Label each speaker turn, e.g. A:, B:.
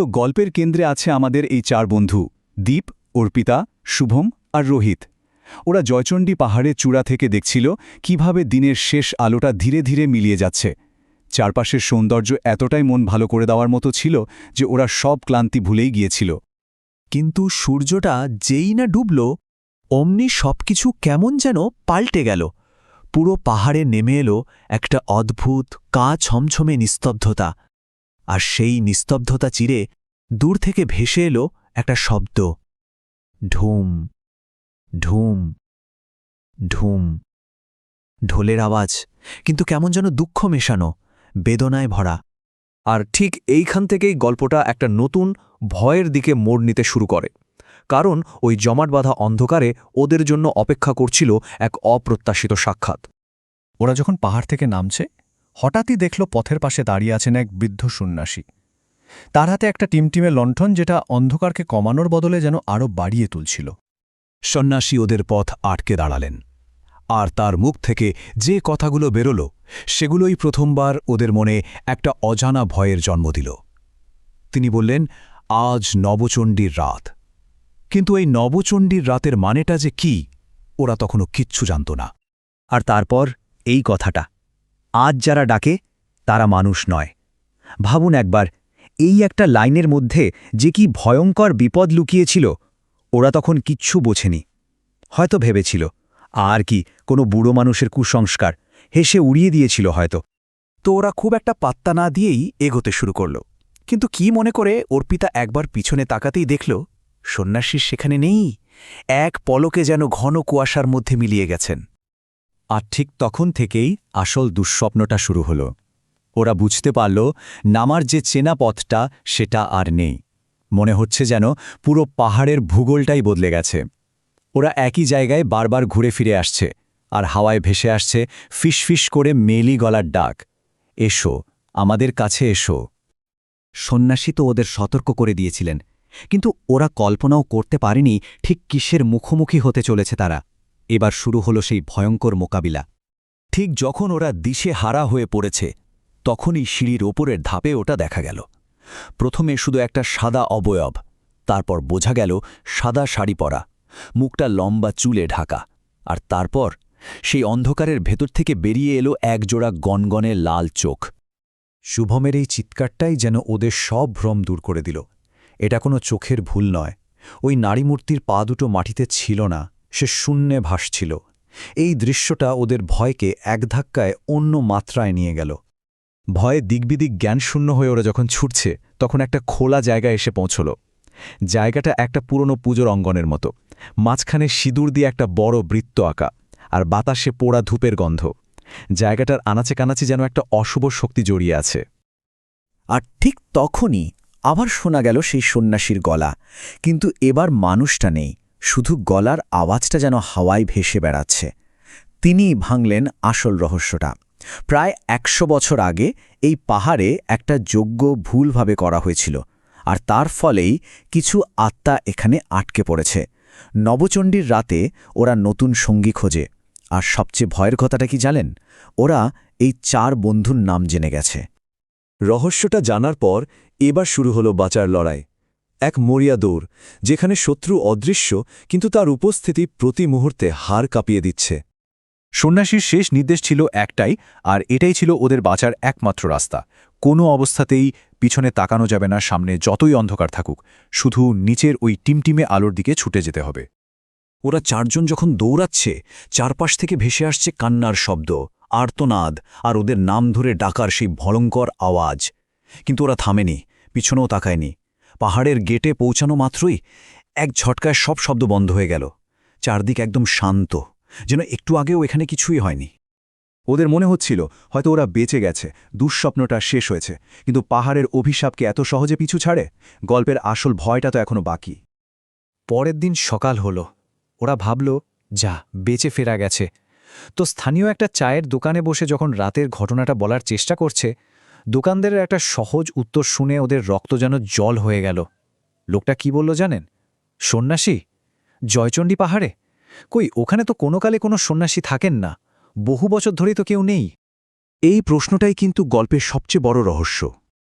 A: তো গল্পের কেন্দ্রে আছে আমাদের এই চার বন্ধু, দীপ, অর্পিতা, শুভম আর রোহিত। ওরা জয়চণ্ডী পাহাড়ের চূড়া থেকে দেখছিল কীভাবে দিনের শেষ আলোটা ধীরে ধীরে মিলিয়ে যাচ্ছে। চারপাশের সৌন্দর্য এতটাই মন ভালো করে দেওয়ার মতো ছিল যে ওরা সব ক্লান্তি ভুলেই গিয়েছিল।
B: কিন্তু সূর্যটা যেই না ডুবল, অমনি সবকিছু কেমন যেন পাল্টে গেল। পুরো পাহাড়ে নেমে এলো একটা অদ্ভুত কা ছমছমে নিস্তব্ধতা। আর সেই নিস্তব্ধতা চিরে দূর থেকে ভেসে এলো একটা শব্দ। ঢুম ঢুম ঢুম। ঢোলের আওয়াজ, কিন্তু কেমন যেন দুঃখ মেশানো, বেদনায় ভরা।
C: আর ঠিক এইখান থেকেই গল্পটা একটা নতুন ভয়ের দিকে মোড় নিতে শুরু করে। কারণ ওই জমাট বাঁধা অন্ধকারে ওদের জন্য অপেক্ষা করছিল এক অপ্রত্যাশিত সাক্ষাৎ।
D: ওরা যখন পাহাড় থেকে নামছে হঠাৎই দেখল পথের পাশে দাঁড়িয়ে আছেন এক বৃদ্ধ সন্ন্যাসী। তার হাতে একটা টিমটিমে লণ্ঠন যেটা অন্ধকারকে কমানোর বদলে যেন আরও বাড়িয়ে তুলছিল।
A: সন্ন্যাসী ওদের পথ আটকে দাঁড়ালেন। আর তার মুখ থেকে যে কথাগুলো বেরোল সেগুলোই প্রথমবার ওদের মনে একটা অজানা ভয়ের জন্ম দিল। তিনি বললেন আজ নবচণ্ডীর রাত। কিন্তু এই নবচণ্ডীর রাতের মানেটা যে কি ওরা তখনও কিচ্ছু জানত না।
B: আর তারপর এই কথাটা। আজ যারা ডাকে, তারা মানুষ নয়। ভাবুন একবার, এই একটা লাইনের মধ্যে যে কি ভয়ঙ্কর বিপদ লুকিয়েছিল, ওরা তখন কিচ্ছু বোঝেনি। হয়তো ভেবেছিল, আর কি কোনো বুড়ো মানুষের কুসংস্কার, হেসে উড়িয়ে দিয়েছিল হয়তো। তো ওরা খুব একটা পাত্তা না দিয়েই এগোতে শুরু করল। কিন্তু কি মনে করে অর্পিতা একবার পিছনে তাকাতেই দেখল, সন্ন্যাসীর সেখানে নেই, এক পলকে যেন ঘন কুয়াশার মধ্যে মিলিয়ে গেছেন। আর ঠিক তখন থেকেই আসল দুঃস্বপ্নটা শুরু হল। ওরা বুঝতে পারল, নামার যে চেনা পথটা, সেটা আর নেই। মনে হচ্ছে যেন পুরো পাহাড়ের ভূগোলটাই বদলে গেছে। ওরা একই জায়গায় বারবার ঘুরে ফিরে আসছে আর হাওয়ায় ভেসে আসছে ফিসফিস করে মেলি গলার ডাক। এসো, আমাদের কাছে এসো। সন্ন্যাসী তো ওদের সতর্ক করে দিয়েছিলেন, কিন্তু ওরা কল্পনাও করতে পারেনি ঠিক কিসের মুখোমুখি হতে চলেছে তারা। এবার শুরু হলো সেই ভয়ঙ্কর মোকাবিলা। ঠিক যখন ওরা দিশে হারা হয়ে পড়েছে, তখনই সিঁড়ির ওপরের ধাপে ওটা দেখা গেল। প্রথমে শুধু একটা সাদা অবয়ব, তারপর বোঝা গেল সাদা শাড়ি পরা, মুখটা লম্বা চুলে ঢাকা, আর তারপর সেই অন্ধকারের ভেতর থেকে বেরিয়ে এলো একজোড়া গনগনে লাল চোখ। শুভমের এই চিৎকারটাই যেন ওদের সব ভ্রম দূর করে দিল। এটা কোনো চোখের ভুল নয়। ওই নারীমূর্তির পা দুটো মাটিতে ছিল না। সে শূন্যে ভাসছিল। এই দৃশ্যটা ওদের ভয়কে এক ধাক্কায় অন্য মাত্রায় নিয়ে গেল। ভয়ে দিকবিদিক জ্ঞানশূন্য হয়ে ওরা যখন ছুটছে, তখন একটা খোলা জায়গায় এসে পৌঁছল। জায়গাটা একটা পুরনো পুজোর অঙ্গনের মতো। মাঝখানে সিঁদুর দিয়ে একটা বড় বৃত্ত আঁকা, আর বাতাসে পোড়া ধূপের গন্ধ। জায়গাটার আনাচে কানাচে যেন একটা অশুভ শক্তি জড়িয়ে আছে। আর ঠিক তখনই আবার শোনা গেল সেই সন্ন্যাসীর গলা। কিন্তু এবার মানুষটা নেই। শুধু গলার আওয়াজটা যেন হাওয়ায় ভেসে বেড়াচ্ছে। তিনিই ভাঙলেন আসল রহস্যটা। প্রায় একশো বছর আগে এই পাহাড়ে একটা যজ্ঞ ভুলভাবে করা হয়েছিল, আর তার ফলেই কিছু আত্মা এখানে আটকে পড়েছে। নবচণ্ডীর রাতে ওরা নতুন সঙ্গী খোঁজে, আর সবচেয়ে ভয়ের কথাটা কি জানেন? ওরা এই চার বন্ধুর নাম জেনে গেছে। রহস্যটা জানার পর এবার শুরু হলো বাঁচার লড়াই। এক মরিয়া দৌড়, যেখানে শত্রু অদৃশ্য, কিন্তু তার উপস্থিতি প্রতি মুহূর্তে হার কাঁপিয়ে দিচ্ছে।
D: সন্ন্যাসীর শেষ নির্দেশ ছিল একটাই, আর এটাই ছিল ওদের বাঁচার একমাত্র রাস্তা। কোনো অবস্থাতেই পিছনে তাকানো যাবে না, সামনে যতই অন্ধকার থাকুক, শুধু নিচের ওই টিমটিমে আলোর দিকে ছুটে যেতে হবে।
A: ওরা চারজন যখন দৌড়াচ্ছে, চারপাশ থেকে ভেসে আসছে কান্নার শব্দ, আর্তনাদ, আর ওদের নাম ধরে ডাকার সেই ভয়ঙ্কর আওয়াজ। কিন্তু ওরা থামেনি, পিছনেও তাকায়নি। পাহাড়ের গেটে পৌঁছানো মাত্রই এক ঝটকায় সব শব্দ বন্ধ হয়ে গেল। চারদিক একদম শান্ত, যেন একটু আগেও এখানে কিছুই হয়নি। ওদের মনে হচ্ছিল হয়তো ওরা বেঁচে গেছে, দুঃস্বপ্নটা শেষ হয়েছে, কিন্তু পাহাড়ের অভিশাপকে এত সহজে পিছু ছাড়ে? গল্পের আসল ভয়টা তো এখনও বাকি।
C: পরের দিন সকাল হল। ওরা ভাবল, যা, বেঁচে ফেরা গেছে। তো স্থানীয় একটা চায়ের দোকানে বসে যখন রাতের ঘটনাটা বলার চেষ্টা করছে দোকানদারের একটা সহজ উত্তর শুনে ওদের রক্ত যেন জল হয়ে গেল। লোকটা কি বলল জানেন? সন্ন্যাসী? জয়চণ্ডী পাহাড়ে? কই, ওখানে তো কোনো কালে কোনো সন্ন্যাসী থাকেন না। বহু বছর ধরেই তো কেউ নেই।
A: এই প্রশ্নটাই কিন্তু গল্পের সবচেয়ে বড় রহস্য।